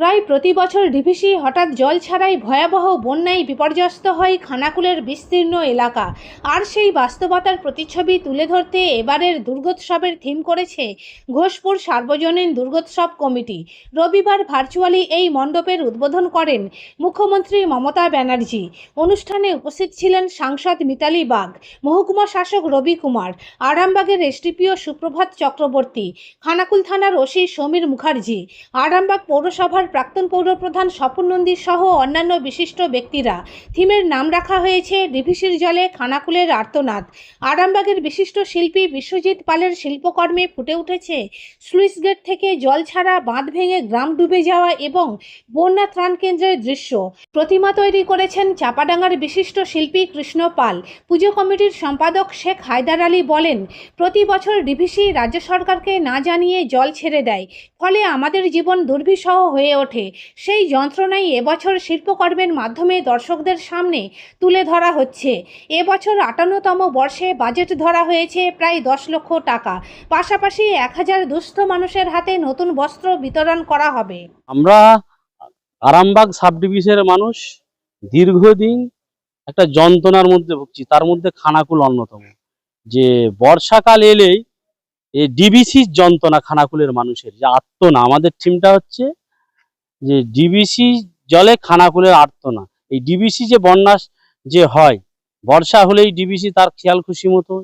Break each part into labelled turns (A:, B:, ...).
A: প্রায় প্রতি বছর ডিভিসি হঠাৎ জল ছাড়াই ভয়াবহ বন্যায় বিপর্যস্ত হয় খানাকুলের বিস্তীর্ণ এলাকা। আর সেই বাস্তবতার প্রতিচ্ছবি তুলে ধরতে এবারের দুর্গোৎসবের থিম করেছে ঘোষপুর সার্বজনীন দুর্গোৎসব কমিটি। রবিবার ভার্চুয়ালি এই মণ্ডপের উদ্বোধন করেন মুখ্যমন্ত্রী মমতা ব্যানার্জি। অনুষ্ঠানে উপস্থিত ছিলেন সাংসদ মিতালি বাগ, মহকুমা শাসক রবি কুমার, আরামবাগের এসডিপিও সুপ্রভাত চক্রবর্তী, খানাকুল থানার ওসি সমীর মুখার্জি, আরামবাগ পৌরসভার প্রাক্তন পৌরপ্রধান স্বপন নন্দী সহ অন্যান্য বিশিষ্ট ব্যক্তিরা থিমের নাম রাখা হয়েছে ডিভিসির জলে খানাকুলের আর্তনাদ। আরামবাগের বিশিষ্ট শিল্পী বিশ্বজিৎ পালের শিল্পকর্মে ফুটে উঠেছে স্লুইস গেট থেকে জল ছাড়া বাঁধ ভেঙে গ্রাম ডুবে যাওয়া এবং বন্যা ত্রাণ কেন্দ্রের দৃশ্য। প্রতিমা তৈরি করেছেন চাপাডাঙ্গার বিশিষ্ট শিল্পী কৃষ্ণ পাল। পুজো কমিটির সম্পাদক শেখ হায়দার আলী বলেন, প্রতি বছর ডিভিসি রাজ্য সরকারকে না জানিয়ে জল ছেড়ে দেয়। ফলে আমাদের জীবন দুর্বিষহ হয়ে ওঠে। সেই যন্ত্রণাই এবছর শিল্পকর্মের মাধ্যমে দর্শকদের সামনে তুলে ধরা হচ্ছে। এবছর আটান্নতম বর্ষে বাজেট ধরা হয়েছে প্রায় দশ লক্ষ টাকা। পাশাপাশি এক হাজার দুস্থ মানুষের হাতে নতুন বস্ত্র বিতরণ করা হবে।
B: আমরা আরামবাগ সাব ডিভিশনের মানুষ, দীর্ঘদিন একটা যন্ত্রণার মধ্যে ভুগছি। তার মধ্যে খানাকুল অন্যতম। যে বর্ষাকাল এলেই এই ডিবিসির যন্ত্রণা খানাকুলের মানুষের, যে আত্মনা। আমাদের টিমটা হচ্ছে যে ডিবিসি জলে খানাকুলের আর্তনা। এই ডিবিসি যে বন্যা যে হয়, বর্ষা হলেই ডিবিসি তার খেয়াল খুশি মতো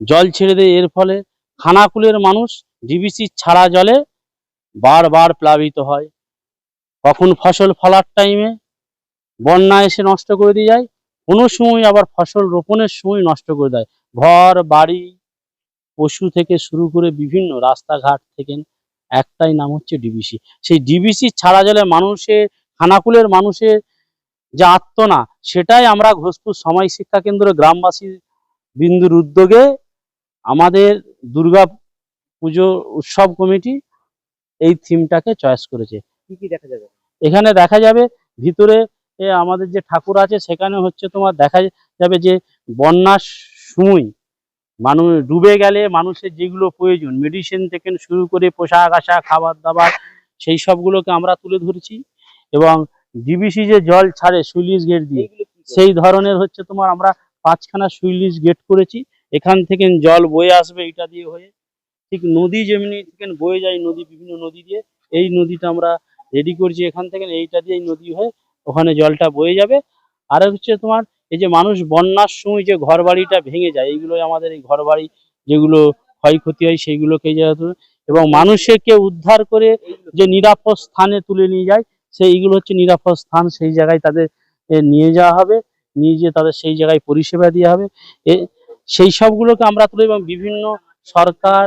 B: জল ছেড়ে দেয়। এর ফলে খানাকুলের মানুষ ডিবিসি ছাড়া জলে বারবার প্লাবিত হয়। কখন ফসল ফলার টাইমে বন্যা এসে নষ্ট করে দিয়ে যায়, কোনো সময় আবার ফসল রোপণের সময় নষ্ট করে দেয়। ঘর, বাড়ি, পশু থেকে শুরু করে বিভিন্ন রাস্তাঘাট থেকে একটাই নাম হচ্ছে ডিবিসি সেই ডিবিসি ছাড়া জলে মানুষের খানাকুলের মানুষের যে আত্মনা সেটাই আমরা ঘোষপুর সময় শিক্ষা কেন্দ্র গ্রামবাসী বিন্দুর উদ্যোগে আমাদের দুর্গা পুজো উৎসব কমিটি এই থিমটাকে চয়েস করেছে।
C: কি কি দেখা যাবে?
B: এখানে দেখা যাবে ভিতরে আমাদের যে ঠাকুর আছে সেখানে হচ্ছে তোমার দেখা যাবে যে বন্যার সময় মানুষ ডুবে গেলে মানুষের যেগুলো প্রয়োজন মেডিসিন থেকে শুরু করে পোশাক আশাক খাবার দাবার সেই সবগুলোকে আমরা তুলে ধরছি এবং ডিবিসি যে জল ছাড়ে সুইলিশ গেট দিয়ে সেই ধরনের হচ্ছে তোমার আমরা পাঁচখানা সুইলিশ গেট করেছি। এখান থেকে জল বয়ে আসবে এটা দিয়ে হয়ে। ঠিক নদী যেমনি থেকে বয়ে যায় নদী বিভিন্ন নদী দিয়ে এই নদীটা আমরা রেডি করছি এখান থেকে এইটা দিয়ে নদী হয়ে ওখানে জলটা বয়ে যাবে। আর হচ্ছে তোমার এই যে মানুষ বন্যার সময় যে ঘর বাড়িটা ভেঙে যায় এইগুলো আমাদের এই ঘর বাড়ি যেগুলো ক্ষয়ক্ষতি হয় সেইগুলোকে যেহেতু এবং মানুষকে উদ্ধার করে যে নিরাপদ স্থানে তুলে নিয়ে যায়, সেইগুলো হচ্ছে নিরাপদ স্থান, সেই জায়গায় তাদের নিয়ে যাওয়া হবে, নিয়ে যেয়ে তাদের সেই জায়গায় পরিষেবা দেওয়া হবে। সেই সবগুলোকে আমরা তুলে এবং বিভিন্ন সরকার,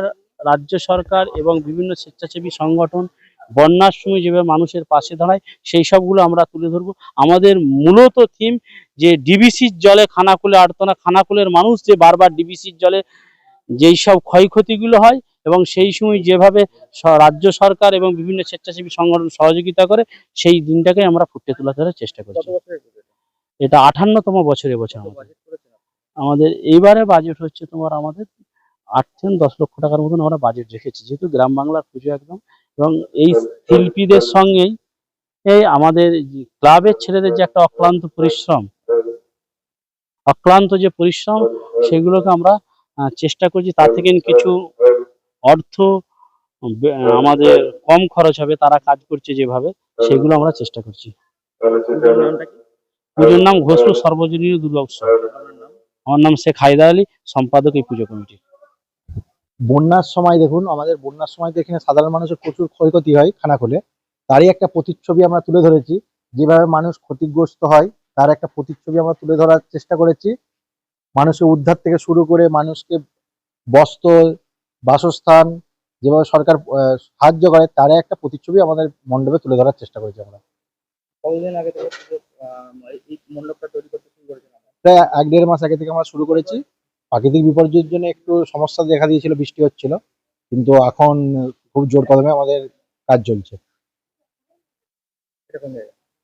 B: রাজ্য সরকার এবং বিভিন্ন স্বেচ্ছাসেবী সংগঠন বন্যার সময় যেভাবে মানুষের পাশে দাঁড়ায় সেই সবগুলো আমরা তুলে ধরবো। আমাদের মূলত থিম যে ডিবিসির জলে খানাকুলে আর্তনা খানাকুলের মানুষ যে বারবার ডিবিসির জলে যেই সব ক্ষয়ক্ষতিগুলো হয় এবং সেই সময় যেভাবে রাজ্য সরকার এবং বিভিন্ন স্বেচ্ছাসেবী সংগঠন সহযোগিতা করে সেই দিনটাকে আমরা ফুটে তোলা ধরার চেষ্টা করছি। এটা আঠান্নতম বছর এবছর আমাদের? আমাদের এইবারে বাজেট হচ্ছে তোমার আমাদের আট থেকে দশ লক্ষ টাকার মতন আমরা বাজেট রেখেছি। যেহেতু গ্রাম বাংলার পুজো একদম এবং এই শিল্পীদের সঙ্গেই এই আমাদের ক্লাবের ছেলেদের যে একটা অক্লান্ত পরিশ্রম অক্লান্ত যে পরিশ্রম সেগুলোকে আমরা আহ, চেষ্টা করছি। তার থেকে কিছু অর্থ আমাদের কম খরচ হবে তারা কাজ করছে যেভাবে সেগুলো আমরা চেষ্টা করছি।
C: পুজোর
B: নাম ঘোষপুর সর্বজনীয় দুর্গা উৎসব আমার নাম শেখ হায়দার আলী সম্পাদক এই পুজো কমিটি।
D: বন্যার সময় দেখুন আমাদের বন্যার সময় তো এখানে সাধারণ মানুষের প্রচুর ক্ষয়ক্ষতি হয় খানাকুলে তারই একটা প্রতিচ্ছবি আমরা তুলে ধরেছি। যেভাবে মানুষ ক্ষতিগ্রস্ত হয় তার একটা প্রতিচ্ছবি আমরা তুলে ধরার চেষ্টা করেছি। মানুষের উদ্ধার থেকে শুরু করে মানুষকে বস্ত্র বাসস্থান যেভাবে সরকার সাহায্য করে তার একটা প্রতিচ্ছবি আমাদের মণ্ডপে তুলে ধরার চেষ্টা করেছি আমরা।
C: কতদিন আগে থেকে এই মণ্ডপটা তৈরি করতে শুরু করেছেন
D: প্রায় এক দেড় মাস আগে থেকে আমরা শুরু করেছি। প্রাকৃতিক বিপর্যয়ের জন্য একটু সমস্যা দেখা দিয়েছিল বৃষ্টি হচ্ছিল। কিন্তু এখন খুব জোর কদমে আমাদের কাজ চলছে।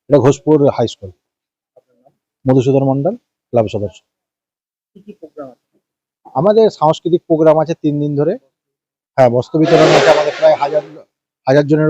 C: এটা
D: Ghoshpur high school Madhusudan Mondal club সদস্য? আমাদের সাংস্কৃতিক প্রোগ্রাম আছে তিন দিন ধরে। হ্যাঁ বস্ত্র বিতরণ আছে আমাদের প্রায় হাজার হাজার জনের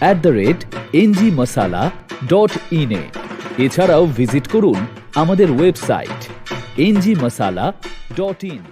E: at the rate NG Masala dot ইনে এছাড়াও ভিজিট করুন আমাদের website NG Masala dot in